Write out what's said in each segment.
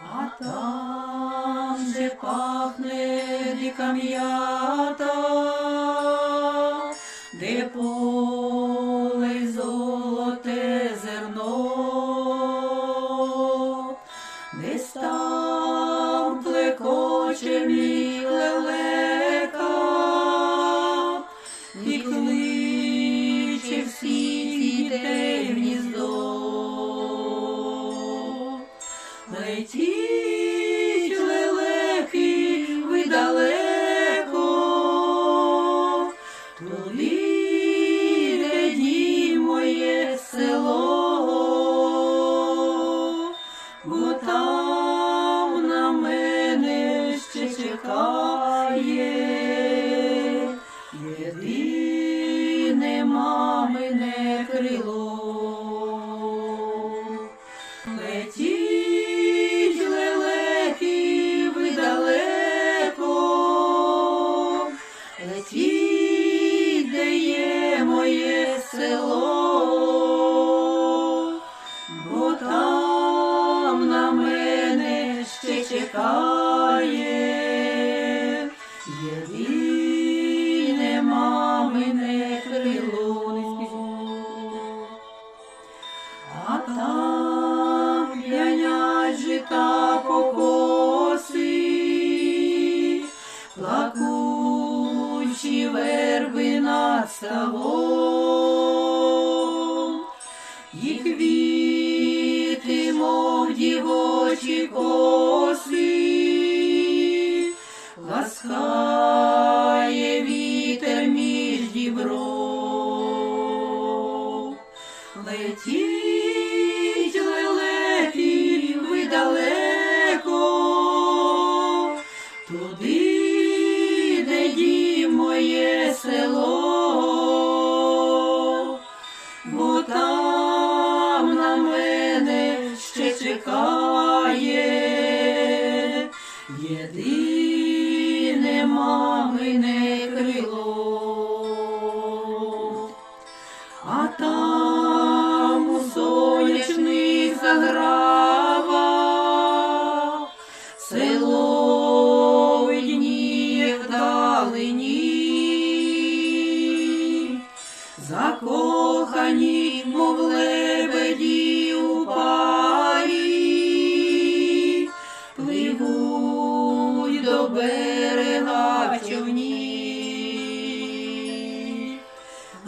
А там, де пахне дика м'ята, де поле золоте зерно, десь там плекоче мій лелека, єдине мамине крило. А там п'янять жита покоси, плакучі верби над ставом, Летіть лелеки ви далеко, туди, де дім моє село, бо там на мене ще чекає. Єдине мамине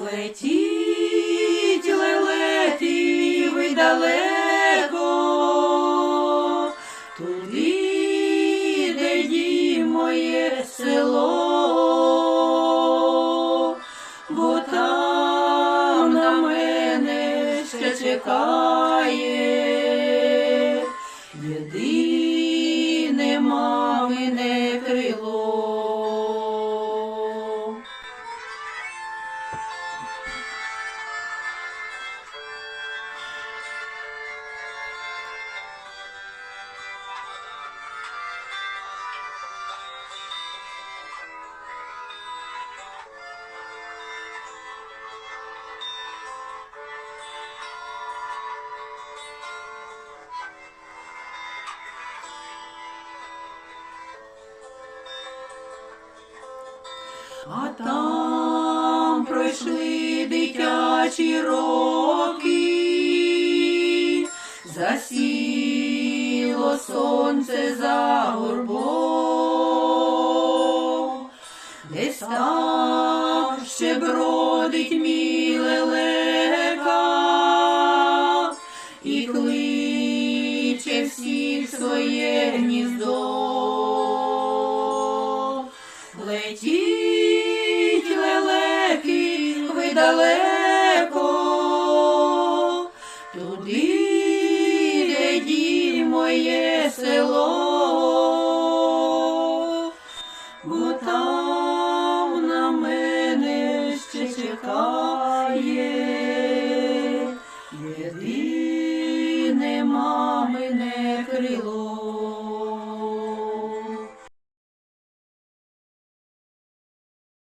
Летіть, лелеки, ви далеко, туди, де дім моє село, бо там на мене ще чекає. Єдине А там пройшли дитячі роки, засіло сонце за горбом, десь там ще бродить мій лелека і кличе всіх своє гніздо. Туди де дім моє село, бо там на мене ще чекає, єдине мамине крило.